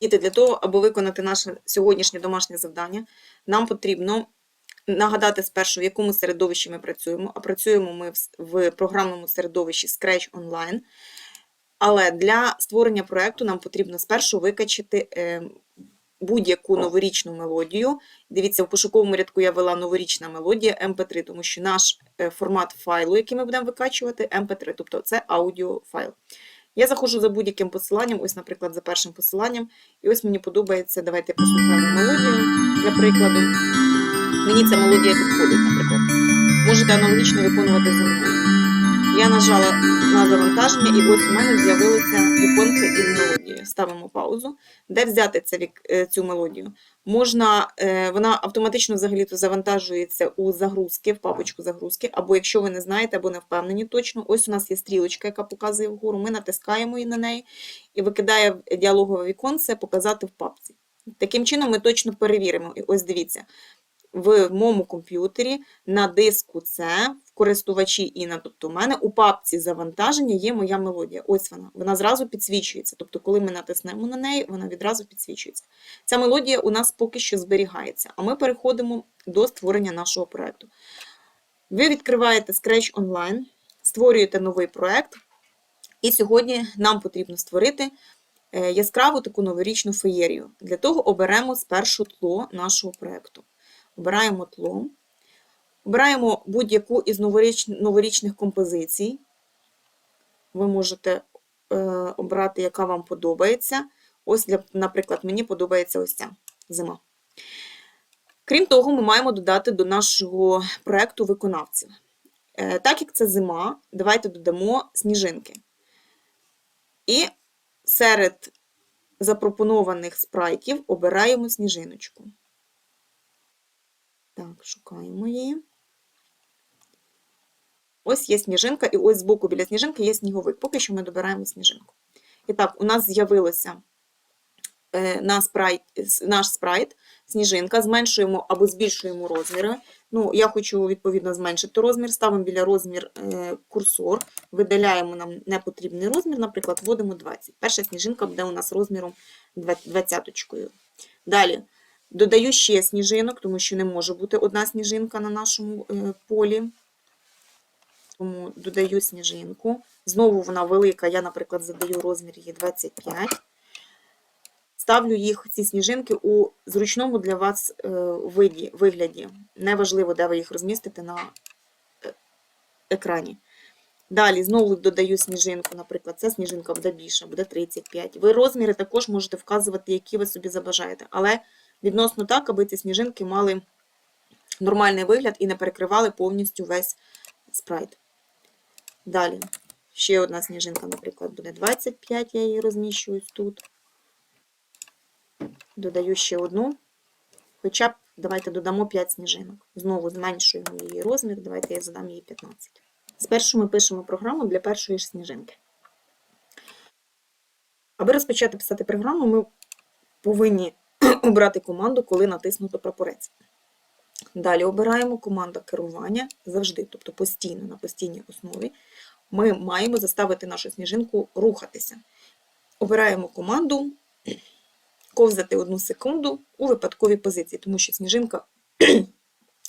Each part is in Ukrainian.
Діти, для того, аби виконати наше сьогоднішнє домашнє завдання, нам потрібно нагадати спершу, в якому середовищі ми працюємо. А працюємо ми в програмному середовищі Scratch Online. Але для створення проєкту нам потрібно спершу викачати е, будь-яку новорічну мелодію. Дивіться, в пошуковому рядку я ввела новорічна мелодія MP3, тому що наш е, формат файлу, який ми будемо викачувати, MP3, тобто це аудіофайл. Я заходжу за будь-яким посиланням, ось, наприклад, за першим посиланням, і ось мені подобається, давайте послухаємо мелодію для прикладу. Мені ця мелодія підходить, наприклад. Можете аналогічно виконувати зі мною. Я нажала на завантаження, і ось у мене з'явилося віконце із мелодією. Ставимо паузу. Де взяти е, цю мелодію? Можна, е, вона автоматично взагалі-то завантажується у загрузки, в папочку загрузки, або якщо ви не знаєте, або не впевнені точно, ось у нас є стрілочка, яка показує вгору, ми натискаємо її на неї і викидає діалогове віконце показати в папці. Таким чином ми точно перевіримо. І ось дивіться, в моєму комп'ютері на диску C, в користувачі Інна, тобто у мене у папці завантаження є моя мелодія. Ось вона. Вона зразу підсвічується. Тобто, коли ми натиснемо на неї, вона відразу підсвічується. Ця мелодія у нас поки що зберігається, а ми переходимо до створення нашого проєкту. Ви відкриваєте Scratch Online, створюєте новий проєкт, і сьогодні нам потрібно створити е, яскраву таку новорічну феєрію. Для того оберемо спершу тло нашого проєкту. Обираємо тло, обираємо будь-яку із новоріч... новорічних композицій. Ви можете е, обрати, яка вам подобається. Ось, для, наприклад, мені подобається ось ця зима. Крім того, ми маємо додати до нашого проєкту виконавців. Е, так як це зима, давайте додамо сніжинки. І серед запропонованих спрайтів обираємо сніжиночку. Так, шукаємо її. Ось є сніжинка, і ось збоку біля сніжинки є сніговик. Поки що ми добираємо сніжинку. І так, у нас з'явилося е, на спрайт, наш спрайт, сніжинка, зменшуємо або збільшуємо розміри. Ну, я хочу, відповідно, зменшити розмір, ставимо біля розмір е, курсор, видаляємо нам непотрібний розмір, наприклад, вводимо 20. Перша сніжинка буде у нас розміром 20. Далі додаю ще сніжинок, тому що не може бути одна сніжинка на нашому е, полі. Тому додаю сніжинку. Знову вона велика, я, наприклад, задаю розмір її 25. Ставлю їх, ці сніжинки, у зручному для вас е, виді, вигляді. Неважливо, де ви їх розмістите на е, екрані. Далі знову додаю сніжинку, наприклад, ця сніжинка буде більша, буде 35. Ви розміри також можете вказувати, які ви собі забажаєте. Але відносно так, аби ці сніжинки мали нормальний вигляд і не перекривали повністю весь спрайт. Далі, ще одна сніжинка, наприклад, буде 25, я її розміщую тут. Додаю ще одну. Хоча б давайте додамо 5 сніжинок. Знову зменшуємо її розмір, давайте я задам її 15. Спершу ми пишемо програму для першої ж сніжинки. Аби розпочати писати програму, ми повинні обрати команду, коли натиснуто прапорець. Далі обираємо команда керування завжди, тобто постійно, на постійній основі. Ми маємо заставити нашу сніжинку рухатися. Обираємо команду ковзати одну секунду у випадковій позиції, тому що сніжинка,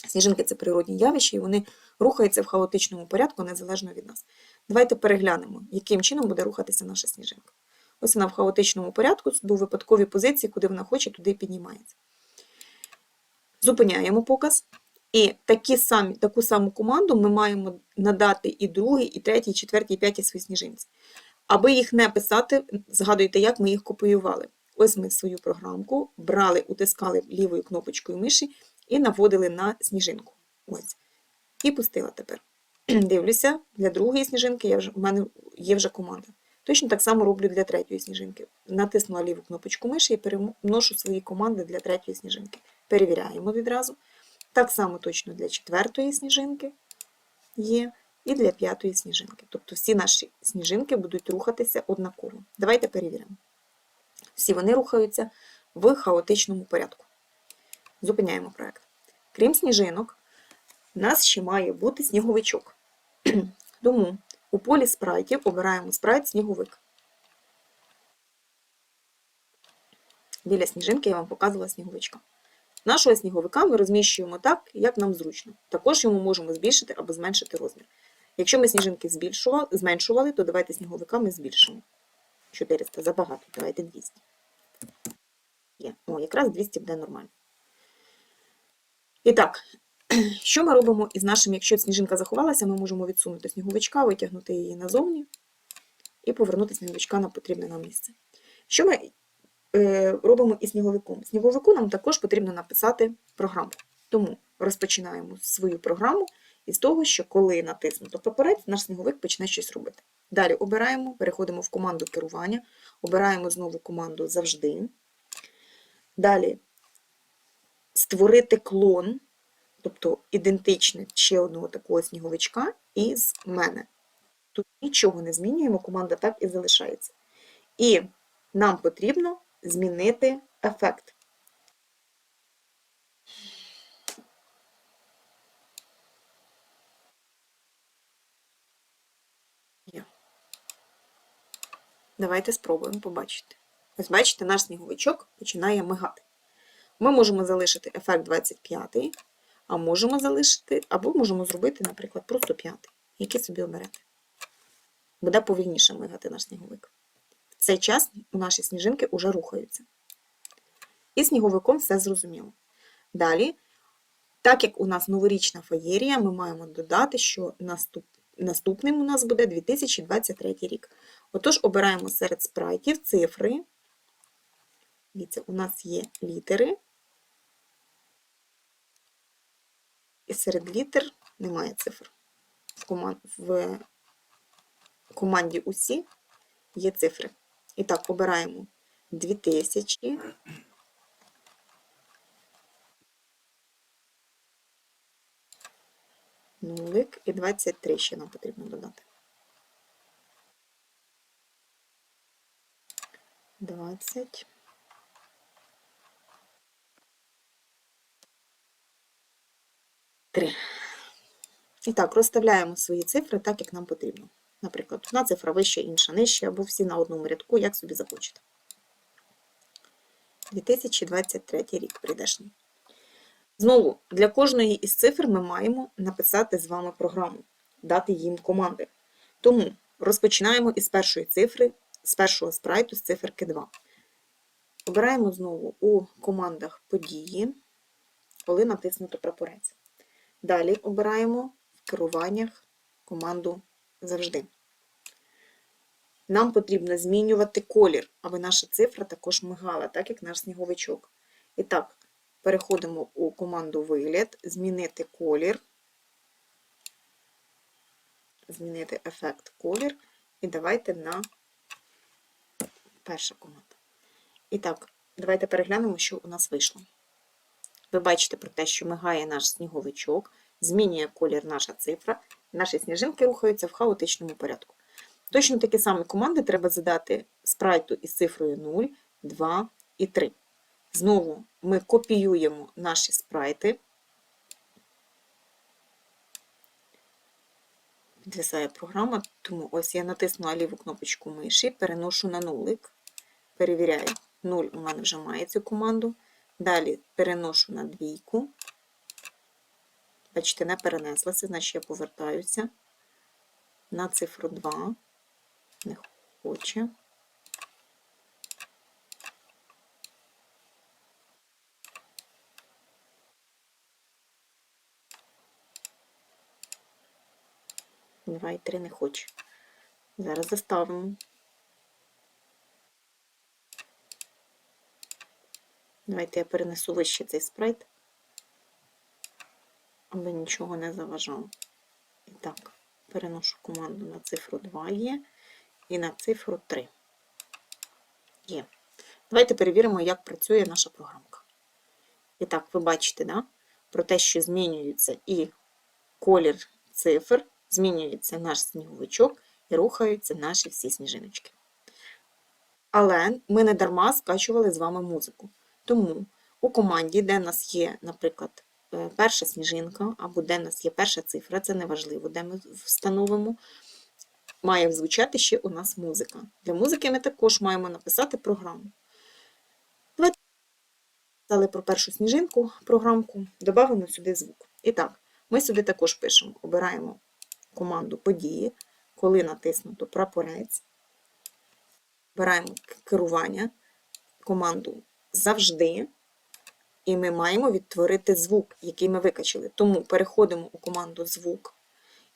сніжинки це природні явища, і вони рухаються в хаотичному порядку незалежно від нас. Давайте переглянемо, яким чином буде рухатися наша сніжинка. Ось вона в хаотичному порядку, у випадковій позиції, куди вона хоче, туди піднімається. Зупиняємо показ. І такі самі, таку саму команду ми маємо надати і другій, і третій, і четвертій, і п'ятій своїй сніжинці. Аби їх не писати, згадуйте, як ми їх копіювали. Ось ми свою програмку брали, утискали лівою кнопочкою миші і наводили на сніжинку. Ось. І пустила тепер. Дивлюся, для другої сніжинки я вже, в мене є вже команда. Точно так само роблю для третьої сніжинки. Натиснула ліву кнопочку миші і переношу свої команди для третьої сніжинки. Перевіряємо відразу. Так само точно для четвертої сніжинки є і для п'ятої сніжинки. Тобто всі наші сніжинки будуть рухатися однаково. Давайте перевіримо. Всі вони рухаються в хаотичному порядку. Зупиняємо проєкт. Крім сніжинок, у нас ще має бути сніговичок. Тому у полі спрайтів обираємо спрайт сніговик. Біля сніжинки я вам показувала сніговичка. Нашого сніговика ми розміщуємо так, як нам зручно. Також йому можемо збільшити або зменшити розмір. Якщо ми сніжинки зменшували, то давайте сніговика ми збільшимо. 400 забагато, давайте 200. Є. О, якраз 200 буде нормально. І так, що ми робимо із нашим, якщо сніжинка заховалася, ми можемо відсунути сніговичка, витягнути її назовні і повернути сніговичка на потрібне нам місце. Що ми е, робимо із сніговиком? Сніговику нам також потрібно написати програму. Тому розпочинаємо свою програму із того, що коли натиснуто прапорець, наш сніговик почне щось робити. Далі обираємо, переходимо в команду керування, обираємо знову команду завжди. Далі створити клон, тобто ідентичний ще одного такого сніговичка із мене. Тут нічого не змінюємо, команда так і залишається. І нам потрібно змінити ефект. Давайте спробуємо побачити. Ось бачите, наш сніговичок починає мигати. Ми можемо залишити ефект 25, а можемо залишити, або можемо зробити, наприклад, просто 5, який собі оберете. Буде повільніше мигати наш сніговик. В цей час наші сніжинки вже рухаються. І сніговиком все зрозуміло. Далі, так як у нас новорічна феєрія, ми маємо додати, що наступ... наступним у нас буде 2023 рік. Отож, обираємо серед спрайтів цифри. Дивіться, у нас є літери. І серед літер немає цифр. В, команд... в команді усі є цифри. І так, обираємо 2000. Нулик і 23 ще нам потрібно додати. 20. Три. І так, розставляємо свої цифри так, як нам потрібно. Наприклад, одна цифра вища, інша нижча, або всі на одному рядку, як собі захочете. 2023 рік прийдешній. Знову, для кожної із цифр ми маємо написати з вами програму, дати їм команди. Тому розпочинаємо із першої цифри, з першого спрайту, з циферки 2. Обираємо знову у командах події, коли натиснуто прапорець. Далі обираємо в керуваннях команду завжди. Нам потрібно змінювати колір, аби наша цифра також мигала, так як наш сніговичок. І так, переходимо у команду вигляд, змінити колір, змінити ефект колір. І давайте на перша команда. І так, давайте переглянемо, що у нас вийшло. Ви бачите про те, що мигає наш сніговичок, змінює колір наша цифра, наші сніжинки рухаються в хаотичному порядку. Точно такі самі команди треба задати спрайту із цифрою 0, 2 і 3. Знову ми копіюємо наші спрайти. Підвисає програма, тому ось я натиснула ліву кнопочку миші, переношу на нулик, перевіряю. 0 у мене вже має цю команду. Далі переношу на двійку. Бачите, не перенеслася, значить я повертаюся на цифру 2. Не хоче. Два і три не хоче. Зараз заставимо. Давайте я перенесу вище цей спрайт, аби нічого не заважало. І так, переношу команду на цифру 2 є і на цифру 3 є. Давайте перевіримо, як працює наша програмка. І так, ви бачите, да? про те, що змінюється і колір цифр, змінюється наш сніговичок і рухаються наші всі сніжиночки. Але ми не дарма скачували з вами музику. Тому у команді, де нас є, наприклад, е, перша сніжинка, або де нас є перша цифра, це неважливо, де ми встановимо, має звучати ще у нас музика. Для музики ми також маємо написати програму. Давайте про першу сніжинку програмку, додамо сюди звук. І так, ми сюди також пишемо, обираємо команду події, коли натиснуто прапорець, обираємо керування, команду завжди, і ми маємо відтворити звук, який ми викачали. Тому переходимо у команду звук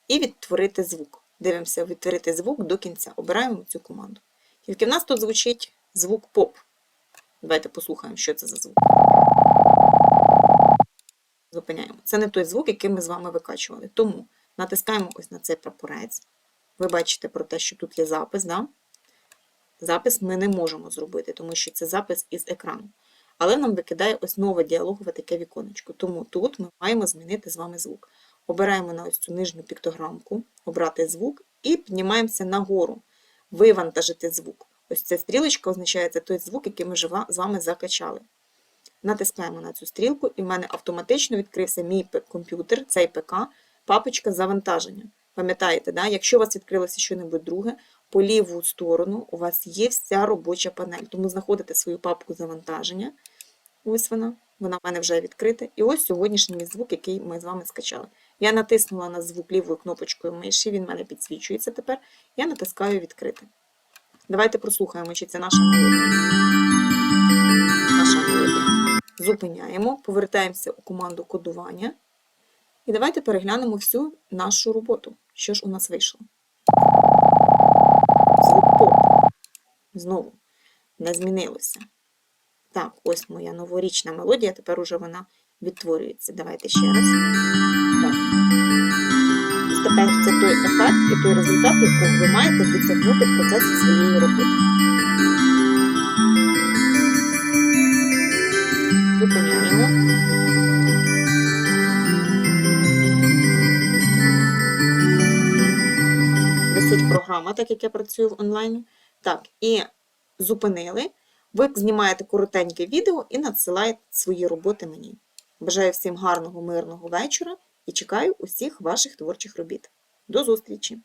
і відтворити звук. Дивимося відтворити звук до кінця. Обираємо цю команду. Тільки в нас тут звучить звук поп. Давайте послухаємо, що це за звук. Зупиняємо. Це не той звук, який ми з вами викачували. Тому натискаємо ось на цей прапорець. Ви бачите про те, що тут є запис. Да? Запис ми не можемо зробити, тому що це запис із екрану. Але нам викидає ось нове діалогове таке віконечко. Тому тут ми маємо змінити з вами звук. Обираємо на ось цю нижню піктограмку, обрати звук і піднімаємося нагору, вивантажити звук. Ось ця стрілочка означає той звук, який ми з вами закачали. Натискаємо на цю стрілку, і в мене автоматично відкрився мій комп'ютер, цей ПК, папочка завантаження. Пам'ятаєте, да? якщо у вас відкрилося щось друге, по ліву сторону у вас є вся робоча панель. Тому знаходите свою папку завантаження. Ось вона, вона в мене вже відкрита. І ось сьогоднішній мій звук, який ми з вами скачали. Я натиснула на звук лівою кнопочкою миші, він в мене підсвічується тепер. Я натискаю відкрити. Давайте прослухаємо, чи це наша мелодія. Наша мелодія. Зупиняємо, повертаємося у команду кодування. І давайте переглянемо всю нашу роботу. Що ж у нас вийшло? Звук поп. Знову не змінилося. Так, ось моя новорічна мелодія, тепер уже вона відтворюється. Давайте ще раз. Так. Ось тепер це той ефект і той результат, якого ви маєте досягнути в процесі своєї роботи. Зупиняємо. Програма, так як я працюю в онлайні. Так, і зупинили. Ви знімаєте коротеньке відео і надсилаєте свої роботи мені. Бажаю всім гарного, мирного вечора і чекаю усіх ваших творчих робіт. До зустрічі!